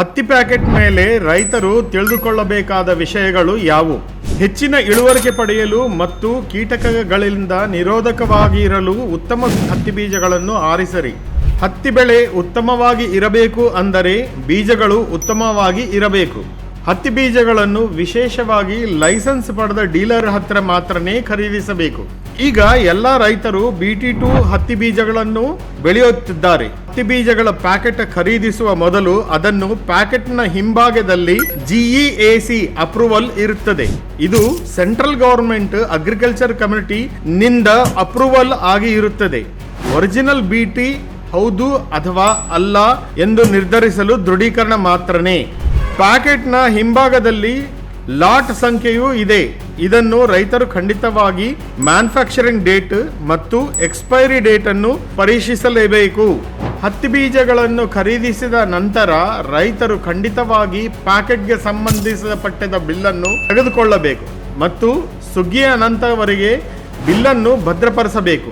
ಹತ್ತಿ ಪ್ಯಾಕೆಟ್ ಮೇಲೆ ರೈತರು ತಿಳಿದುಕೊಳ್ಳಬೇಕಾದ ವಿಷಯಗಳು ಯಾವುವು? ಹೆಚ್ಚಿನ ಇಳುವರಿಕೆ ಪಡೆಯಲು ಮತ್ತು ಕೀಟಕಗಳಿಂದ ನಿರೋಧಕವಾಗಿ ಇರಲು ಉತ್ತಮ ಹತ್ತಿ ಬೀಜಗಳನ್ನು ಆರಿಸರಿ. ಹತ್ತಿ ಬೆಳೆ ಉತ್ತಮವಾಗಿ ಇರಬೇಕು ಅಂದರೆ ಬೀಜಗಳು ಉತ್ತಮವಾಗಿ ಇರಬೇಕು. ಹತ್ತಿ ಬೀಜಗಳನ್ನು ವಿಶೇಷವಾಗಿ ಲೈಸೆನ್ಸ್ ಪಡೆದ ಡೀಲರ್ ಹತ್ರ ಮಾತ್ರನೇ ಖರೀದಿಸಬೇಕು. ಈಗ ಎಲ್ಲ ರೈತರು ಬಿಟಿ ಟು ಹತ್ತಿ ಬೀಜಗಳನ್ನು ಬೆಳೆಯುತ್ತಿದ್ದಾರೆ. ಹತ್ತಿ ಬೀಜಗಳ ಪ್ಯಾಕೆಟ್ ಖರೀದಿಸುವ ಮೊದಲು ಅದನ್ನು ಪ್ಯಾಕೆಟ್ನ ಹಿಂಭಾಗದಲ್ಲಿ ಜಿಇಎಸಿ ಅಪ್ರೂವಲ್ ಇರುತ್ತದೆ. ಇದು ಸೆಂಟ್ರಲ್ ಗವರ್ಮೆಂಟ್ ಅಗ್ರಿಕಲ್ಚರ್ ಕಮಿಟಿ ನಿಂದ ಅಪ್ರೂವಲ್ ಆಗಿ ಇರುತ್ತದೆ. ಒರಿಜಿನಲ್ ಬಿಟಿ ಹೌದು ಅಥವಾ ಅಲ್ಲ ಎಂದು ನಿರ್ಧರಿಸಲು ದೃಢೀಕರಣ ಮಾತ್ರನೇ. ಪ್ಯಾಕೆಟ್ನ ಹಿಂಭಾಗದಲ್ಲಿ ಲಾಟ್ ಸಂಖ್ಯೆಯೂ ಇದೆ. ಇದನ್ನು ರೈತರು ಖಂಡಿತವಾಗಿ ಮ್ಯಾನುಫ್ಯಾಕ್ಚರಿಂಗ್ ಡೇಟ್ ಮತ್ತು ಎಕ್ಸ್ಪೈರಿ ಡೇಟ್ ಅನ್ನು ಪರೀಕ್ಷಿಸಲೇಬೇಕು. ಹತ್ತಿ ಬೀಜಗಳನ್ನು ಖರೀದಿಸಿದ ನಂತರ ರೈತರು ಖಂಡಿತವಾಗಿ ಪ್ಯಾಕೆಟ್ಗೆ ಸಂಬಂಧಿಸಿದ ಪಠ್ಯದ ಬಿಲ್ಲನ್ನು ತೆಗೆದುಕೊಳ್ಳಬೇಕು ಮತ್ತು ಸುಗ್ಗಿಯ ನಂತರವರೆಗೆ ಬಿಲ್ಲನ್ನು ಭದ್ರಪಡಿಸಬೇಕು.